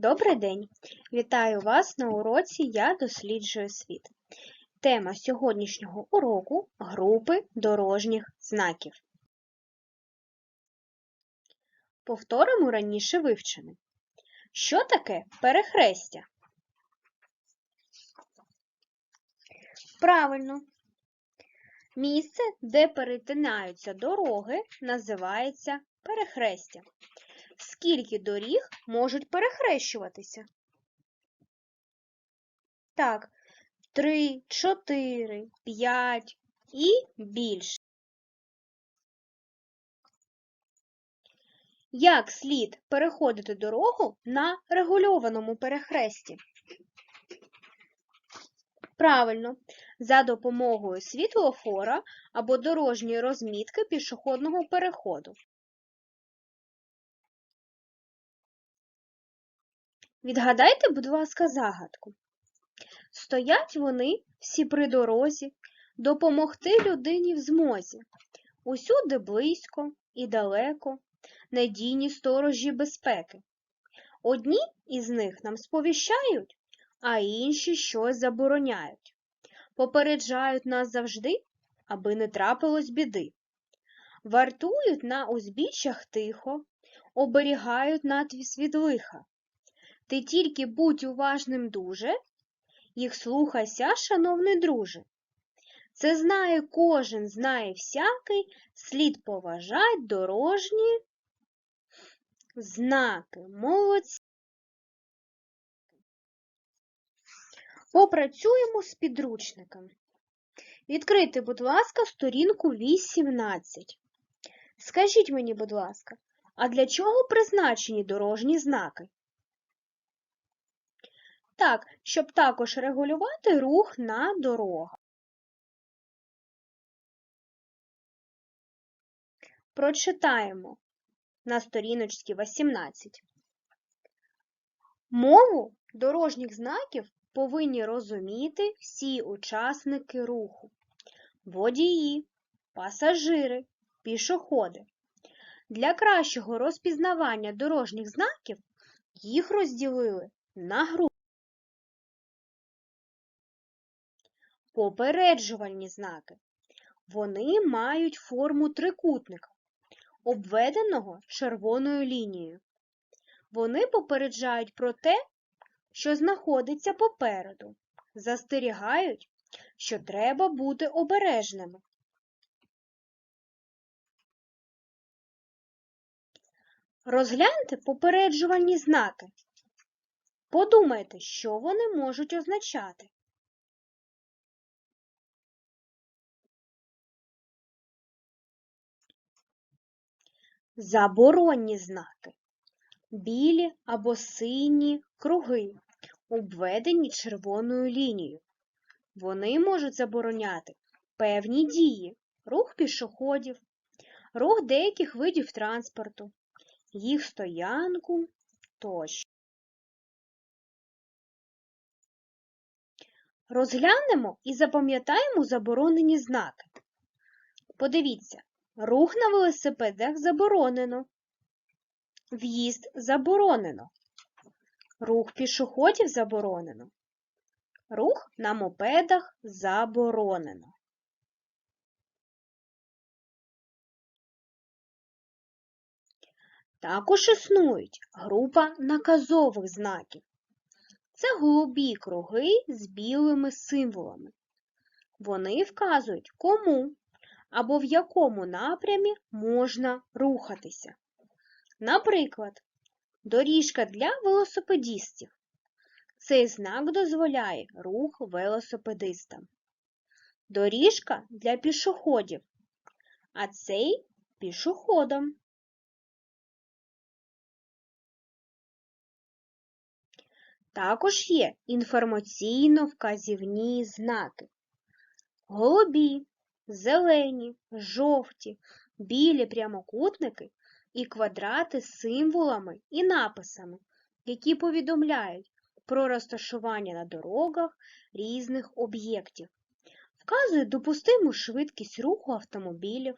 Добрий день! Вітаю вас на уроці Я досліджую світ. Тема сьогоднішнього уроку групи дорожніх знаків. Повторимо раніше вивчене. Що таке перехрестя? Правильно. Місце, де перетинаються дороги, називається перехрестя. Скільки доріг можуть перехрещуватися? Так, три, чотири, п'ять і більше. Як слід переходити дорогу на регульованому перехресті? Правильно, за допомогою світлофора або дорожньої розмітки пішохідного переходу. Відгадайте, будь ласка, загадку. Стоять вони всі при дорозі, допомогти людині в змозі. Усюди близько і далеко, надійні сторожі безпеки. Одні із них нам сповіщають, а інші щось забороняють. Попереджають нас завжди, аби не трапилось біди. Вартують на узбіччях тихо, оберігають надвіс від лиха. Ти тільки будь уважним дуже, їх слухайся, шановний друже. Це знає кожен, знає всякий, слід поважать дорожні знаки. Молодці. Попрацюємо з підручником. Відкрийте, будь ласка, сторінку 18. Скажіть мені, будь ласка, а для чого призначені дорожні знаки? Так, щоб також регулювати рух на дорогах. Прочитаємо на сторіночці 18. Мову дорожніх знаків повинні розуміти всі учасники руху, водії, пасажири, пішоходи. Для кращого розпізнавання дорожніх знаків їх розділили на групи. Попереджувальні знаки. Вони мають форму трикутника, обведеного червоною лінією. Вони попереджають про те, що знаходиться попереду, застерігають, що треба бути обережними. Розгляньте попереджувальні знаки. Подумайте, що вони можуть означати. Заборонні знаки. Білі або сині круги, обведені червоною лінією. Вони можуть забороняти певні дії, рух пішоходів, рух деяких видів транспорту, їх стоянку тощо. Розглянемо і запам'ятаємо заборонені знаки. Подивіться, рух на велосипедах заборонено, в'їзд заборонено, рух пішоходів заборонено, рух на мопедах заборонено. Також існують група наказових знаків. Це голубі круги з білими символами. Вони вказують, кому або в якому напрямі можна рухатися. Наприклад, доріжка для велосипедістів. Цей знак дозволяє рух велосипедистам. Доріжка для пішоходів, а цей пішоходам. Також є інформаційно-вказівні знаки. Голубі, зелені, жовті, білі прямокутники і квадрати з символами і написами, які повідомляють про розташування на дорогах різних об'єктів, вказують допустиму швидкість руху автомобілів,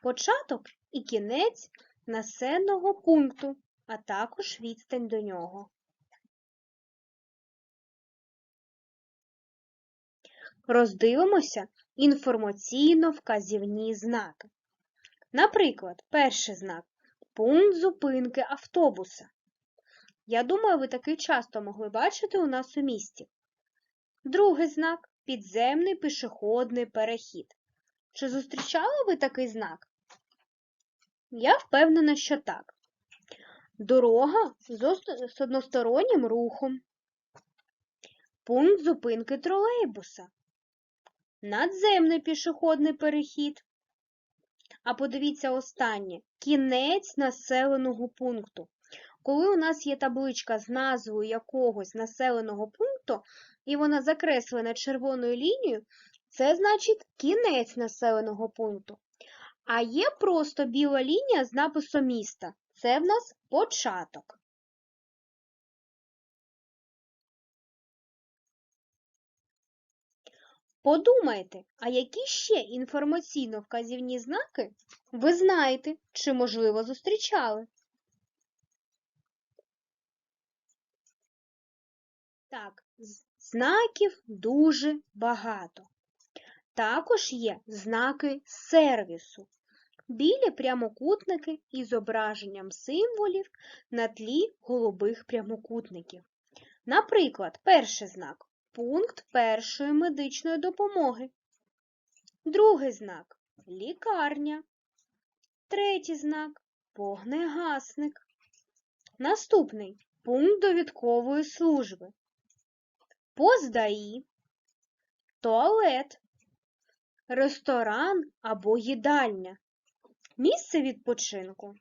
початок і кінець населеного пункту, а також відстань до нього. Роздивимося інформаційно-вказівні знаки. Наприклад, перший знак пункт зупинки автобуса. Я думаю, ви такий часто могли бачити у нас у місті. Другий знак підземний пішохідний перехід. Чи зустрічали ви такий знак? Я впевнена, що так. Дорога з одностороннім рухом. Пункт зупинки тролейбуса. Надземний пішохідний перехід. А подивіться останнє кінець населеного пункту. Коли у нас є табличка з назвою якогось населеного пункту, і вона закреслена червоною лінією, це значить кінець населеного пункту. А є просто біла лінія з написом міста. Це в нас початок. Подумайте, а які ще інформаційно-вказівні знаки ви знаєте чи, можливо, зустрічали? Так, знаків дуже багато. Також є знаки сервісу. Білі прямокутники із зображенням символів на тлі голубих прямокутників. Наприклад, перший знак пункт першої медичної допомоги. Другий знак лікарня. Третій знак вогнегасник. Наступний пункт довідкової служби. Поздаї, туалет, ресторан або їдальня, місце відпочинку.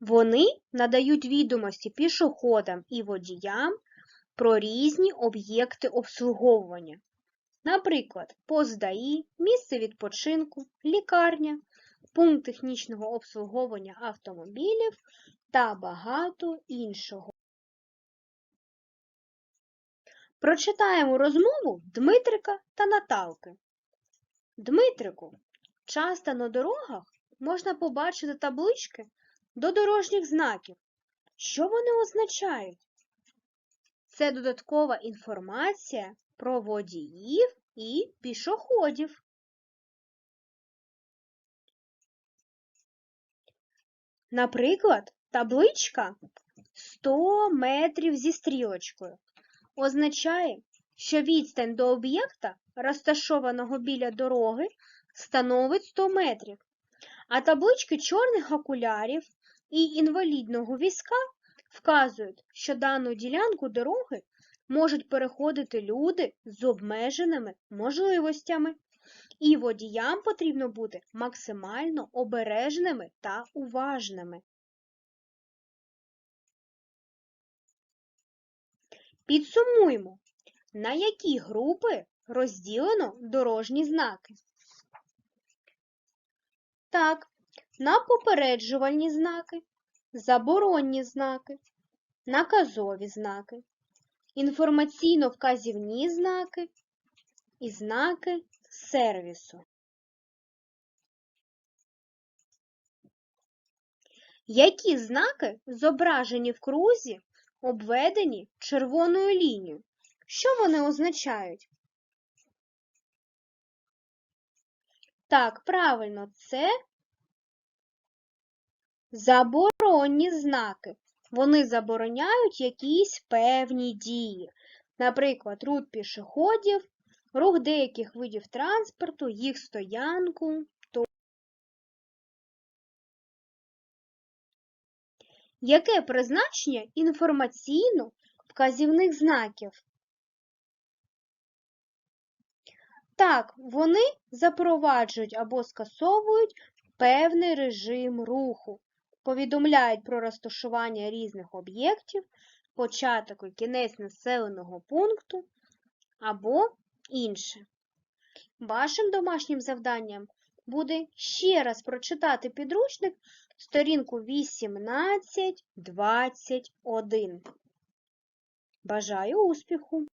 Вони надають відомості пішоходам і водіям про різні об'єкти обслуговування. Наприклад, поздаї, місце відпочинку, лікарня, пункт технічного обслуговування автомобілів та багато іншого. Прочитаємо розмову Дмитрика та Наталки. Дмитрику, часто на дорогах можна побачити таблички до дорожніх знаків. Що вони означають? Це додаткова інформація про водіїв і пішоходів. Наприклад, табличка 100 метрів зі стрілочкою означає, що відстань до об'єкта, розташованого біля дороги, становить 100 метрів, а таблички чорних окулярів і інвалідного візка вказують, що дану ділянку дороги можуть переходити люди з обмеженими можливостями, і водіям потрібно бути максимально обережними та уважними. Підсумуємо, на які групи розділено дорожні знаки. Так, на попереджувальні знаки, заборонні знаки, наказові знаки, інформаційно-вказівні знаки і знаки сервісу. Які знаки зображені в крузі, обведені червоною лінією? Що вони означають? Так, правильно, це заборонні знаки. Вони забороняють якісь певні дії. Наприклад, рух пішоходів, рух деяких видів транспорту, їх стоянку. то- Яке призначення інформаційно вказівних знаків? Так, вони запроваджують або скасовують певний режим руху, повідомляють про розташування різних об'єктів, початок і кінець населеного пункту або інше. Вашим домашнім завданням буде ще раз прочитати підручник сторінку 18-21. Бажаю успіху!